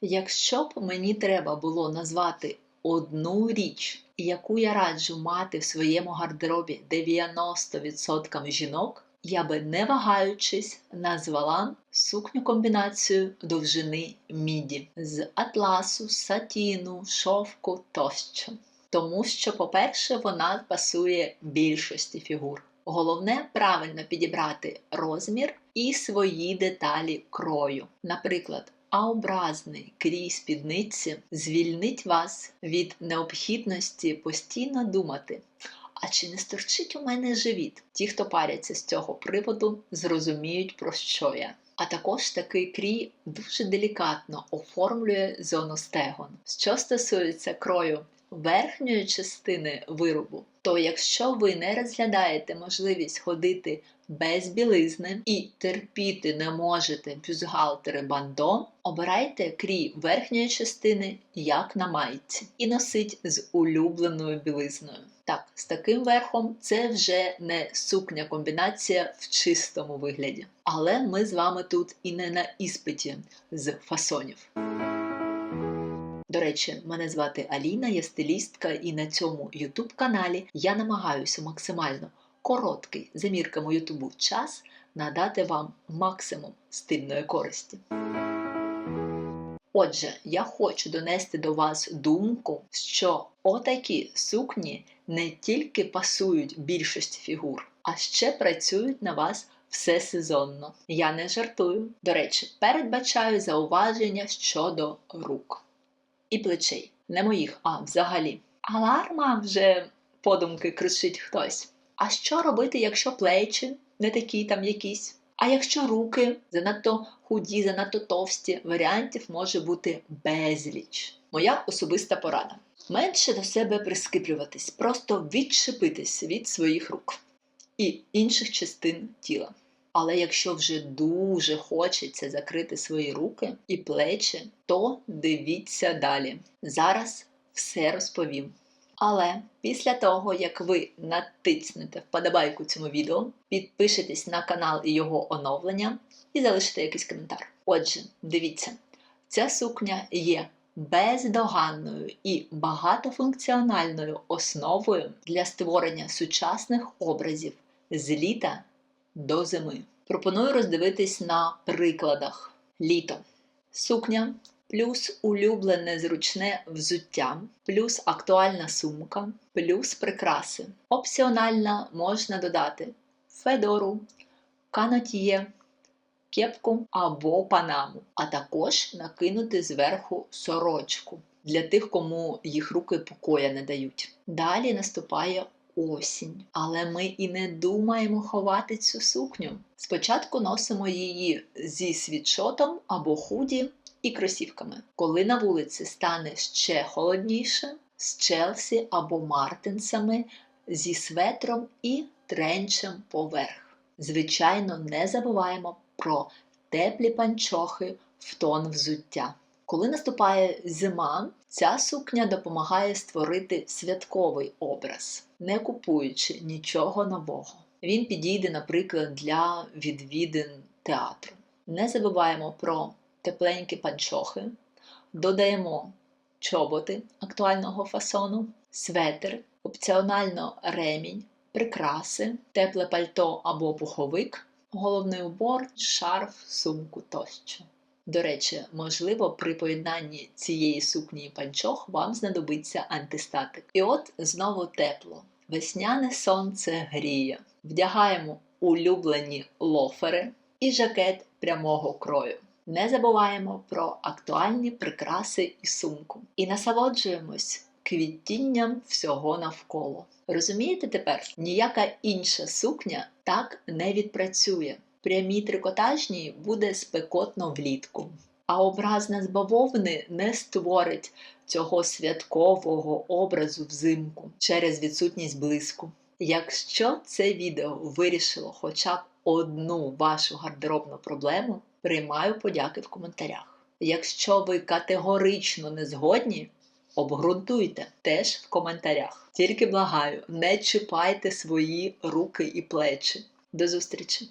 Якщо б мені треба було назвати одну річ, яку я раджу мати в своєму гардеробі 90% жінок, я би не вагаючись назвала сукню комбінацію довжини міді з атласу, сатіну, шовку тощо. Тому що, по-перше, вона пасує більшості фігур. Головне правильно підібрати розмір і свої деталі крою. Наприклад, А-образний крій спідниці звільнить вас від необхідності постійно думати. А чи не сторчить у мене живіт? Ті, хто паряться з цього приводу, зрозуміють, про що я. А також такий крій дуже делікатно оформлює зону стегон. Що стосується крою верхньої частини виробу, то якщо ви не розглядаєте можливість ходити без білизни і терпіти не можете бюстгальтери бандо, обирайте крій верхньої частини, як на майці, і носить з улюбленою білизною. Так, з таким верхом це вже не сукня комбінація в чистому вигляді. Але ми з вами тут і не на іспиті з фасонів. До речі, мене звати Аліна, я стилістка, і на цьому YouTube каналі я намагаюся максимально короткий за мірками Ютубу час надати вам максимум стильної користі. Отже, я хочу донести до вас думку, що отакі сукні не тільки пасують більшості фігур, а ще працюють на вас все сезонно. Я не жартую. До речі, передбачаю зауваження щодо рук і плечей. Не моїх, а взагалі. Аларма вже подумки кричить хтось. А що робити, якщо плечі не такі там якісь? А якщо руки занадто худі, занадто товсті, варіантів може бути безліч. Моя особиста порада. Менше до себе прискиплюватись, просто відчепитись від своїх рук і інших частин тіла. Але якщо вже дуже хочеться закрити свої руки і плечі, то дивіться далі. Зараз все розповім. Але після того, як ви натиснете вподобайку цьому відео, підпишетесь на канал і його оновлення і залишите якийсь коментар. Отже, дивіться, ця сукня є бездоганною і багатофункціональною основою для створення сучасних образів з літа до зими. Пропоную роздивитись на прикладах. Літо. Сукня плюс улюблене зручне взуття, плюс актуальна сумка, плюс прикраси. Опціонально можна додати федору, канотіє, кепку або панаму, а також накинути зверху сорочку для тих, кому їх руки покоя не дають. Далі наступає осінь, але ми і не думаємо ховати цю сукню. Спочатку носимо її зі світшотом або худі і кросівками. Коли на вулиці стане ще холодніше, з Челсі або Мартинсами, зі светром і тренчем поверх. Звичайно, не забуваємо про теплі панчохи в тон взуття. Коли наступає зима, ця сукня допомагає створити святковий образ, не купуючи нічого нового. Він підійде, наприклад, для відвідин театру. Не забуваємо про тепленькі панчохи, додаємо чоботи актуального фасону, светр, опціонально ремінь, прикраси, тепле пальто або пуховик, головний убор, шарф, сумку тощо. До речі, можливо, при поєднанні цієї сукні і панчох вам знадобиться антистатик. І от знову тепло. Весняне сонце гріє. Вдягаємо улюблені лофери і жакет прямого крою. Не забуваємо про актуальні прикраси і сумку. І насолоджуємось квітінням всього навколо. Розумієте тепер, ніяка інша сукня так не відпрацює. Прямій трикотажній буде спекотно влітку. А образна з бавовни не створить цього святкового образу взимку через відсутність блиску. Якщо це відео вирішило хоча б одну вашу гардеробну проблему, приймаю подяки в коментарях. Якщо ви категорично не згодні, обґрунтуйте теж в коментарях. Тільки благаю, не чіпайте свої руки і плечі. До зустрічі!